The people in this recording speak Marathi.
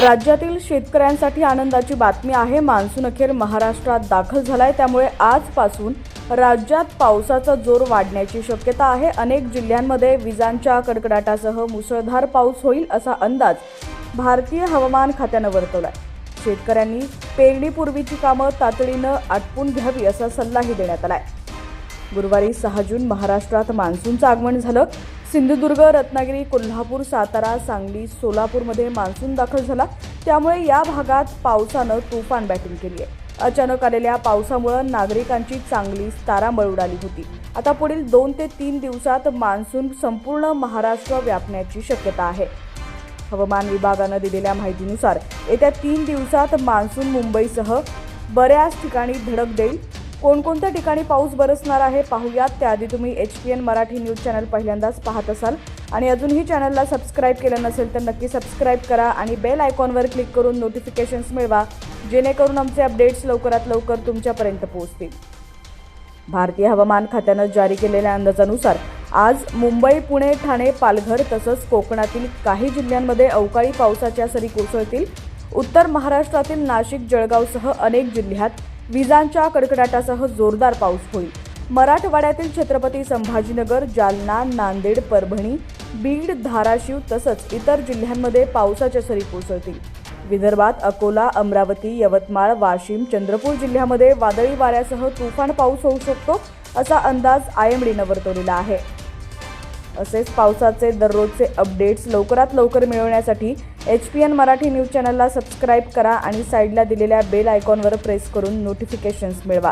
राज्यातील शेतकऱ्यांसाठी आनंदाची बातमी आहे. मान्सून अखेर महाराष्ट्रात दाखल झालाय. त्यामुळे आजपासून राज्यात पावसाचा जोर वाढण्याची शक्यता आहे. अनेक जिल्ह्यांमध्ये विजांच्या कडकडाटासह मुसळधार पाऊस होईल असा अंदाज भारतीय हवामान खात्यानं वर्तवलाय. शेतकऱ्यांनी पेरणीपूर्वीची कामं तातडीनं आटपून घ्यावी असा सल्लाही देण्यात आलाय. गुरुवारी सहा जून महाराष्ट्रात मान्सूनचं आगमन झालं. सिंधुदुर्ग रत्नागिरी कोल्हापूर सातारा सांगली सोलापूरमध्ये मान्सून दाखल झाला. त्यामुळे या भागात पावसानं तुफान बॅटिंग केली आहे अचानक आलेल्या पावसामुळं नागरिकांची चांगलीच तारांबळ उडाली होती. आता पुढील दोन ते तीन दिवसात मान्सून संपूर्ण महाराष्ट्र व्यापण्याची शक्यता आहे. हवामान विभागानं दिलेल्या माहितीनुसार येत्या तीन दिवसात मान्सून मुंबईसह बऱ्याच ठिकाणी धडक देईल. कोणकोणत्या ठिकाणी पाऊस बरसणार आहे पाहूयात. त्याआधी तुम्ही H P N Marathi news channel पहिल्यांदाच पाहत असाल. आणि अजूनही चॅनलला सबस्क्राईब केलं नसेल तर नक्की सबस्क्राईब करा आणि बेल आयकॉनवर क्लिक करून नोटिफिकेशन्स मिळवा जेणेकरून आमचे अपडेट्स लवकरात लवकर तुमच्यापर्यंत पोहोचतील. भारतीय हवामान खात्यानं जारी केलेल्या अंदाजानुसार आज मुंबई पुणे ठाणे पालघर तसंच कोकणातील काही जिल्ह्यांमध्ये अवकाळी पावसाच्या सरी कोसळतील. उत्तर महाराष्ट्रातील नाशिक जळगावसह अनेक जिल्ह्यात विजांच्या कडकडाटासह जोरदार पाऊस होईल. मराठवाड्यातील छत्रपती संभाजीनगर जालना नांदेड परभणी बीड धाराशिव तसंच इतर जिल्ह्यांमध्ये पावसाच्या सरी कोसळतील. विदर्भात अकोला अमरावती यवतमाळ वाशिम चंद्रपूर जिल्ह्यामध्ये वादळी वाऱ्यासह तुफान पाऊस होऊ शकतो असा अंदाज आयएमडीनं वर्तवलेला आहे. असेच पावसाचे दररोजचे अपडेट्स लवकरात लवकर मिळवण्यासाठी H P N Marathi news चॅनलला सबस्क्राईब करा आणि साईडला दिलेल्या बेल आयकॉनवर प्रेस करून नोटिफिकेशन्स मिळवा.